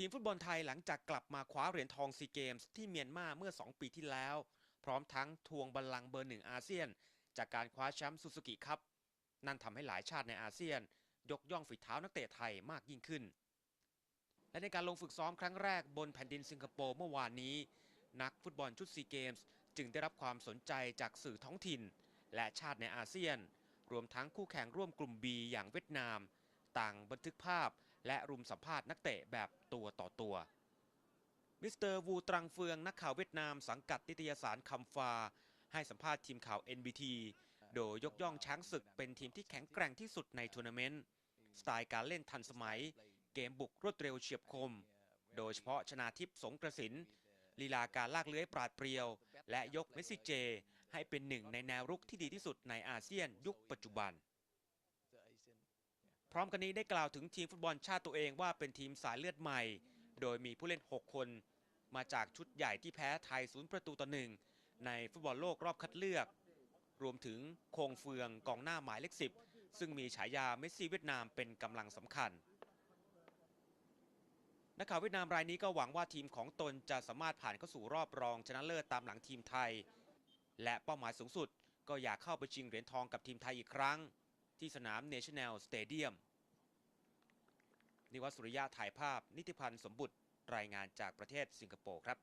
ทีมฟุตบอลไทยหลังจากกลับมาคว้าเหรียญทองซีเกมส์ที่เมียนมาเมื่อ 2 ปีที่แล้ว พร้อมทั้งทวงบัลลังก์เบอร์หนึ่งอาเซียน จากการคว้าแชมป์ซูซูกิครับนั่นทำให้หลายชาติในอาเซียน ยกย่องฝีเท้านักเตะไทยมากยิ่งขึ้น และในการลงฝึกซ้อมครั้งแรกบนแผ่นดินสิงคโปร์เมื่อวานนี้ นักฟุตบอลชุดซีเกมส์จึงได้รับความสนใจจากสื่อท้องถิ่น และชาติในอาเซียน รวมทั้งคู่แข่งร่วมกลุ่ม B อย่างเวียดนาม ต่างบันทึกภาพ และรุมสัมภาษณ์นักเตะแบบตัวต่อตัว มิสเตอร์วูตรังเฟืองนักข่าวเวียดนามสังกัดนิตยสารคัมฟา ให้สัมภาษณ์ทีมข่าว NBT โดยยกย่องช้างศึกเป็นทีมที่แข็งแกร่งที่สุดในทัวร์นาเมนต์สไตล์การเล่นทันสมัย เกมบุกรวดเร็วเฉียบคม โดยเฉพาะชนาทิพย์สงกระสินลีลาการลากเลื้อยปราดเปรียว และยกเมสซิเจ ให้เป็นหนึ่งในแนวรุกที่ดีที่สุดในอาเซียนยุคปัจจุบัน พร้อมกันนี้ได้กล่าวถึงทีมฟุตบอลชาติตัวเองว่าเป็นทีมสายเลือดใหม่ โดยมีผู้เล่น 6 คน มาจากชุดใหญ่ที่แพ้ไทยศูนย์ประตูต่อหนึ่งในฟุตบอลโลกรอบคัดเลือก รวมถึงโคงเฟืองกองหน้าหมายเลขสิบซึ่งมีฉายาเมสซี่เวียดนามเป็นกำลังสำคัญนักข่าวเวียดนามรายนี้ก็หวังว่าทีมของตนจะสามารถผ่านเข้าสู่รอบรองชนะเลิศตามหลังทีมไทย และเป้าหมายสูงสุดก็อยากเข้าไปชิงเหรียญทองกับทีมไทยอีกครั้ง ที่สนาม National Stadium นิวัตสุริยะถ่ายภาพนิติพันธ์สมบุตรรายงานจากประเทศสิงคโปร์ครับ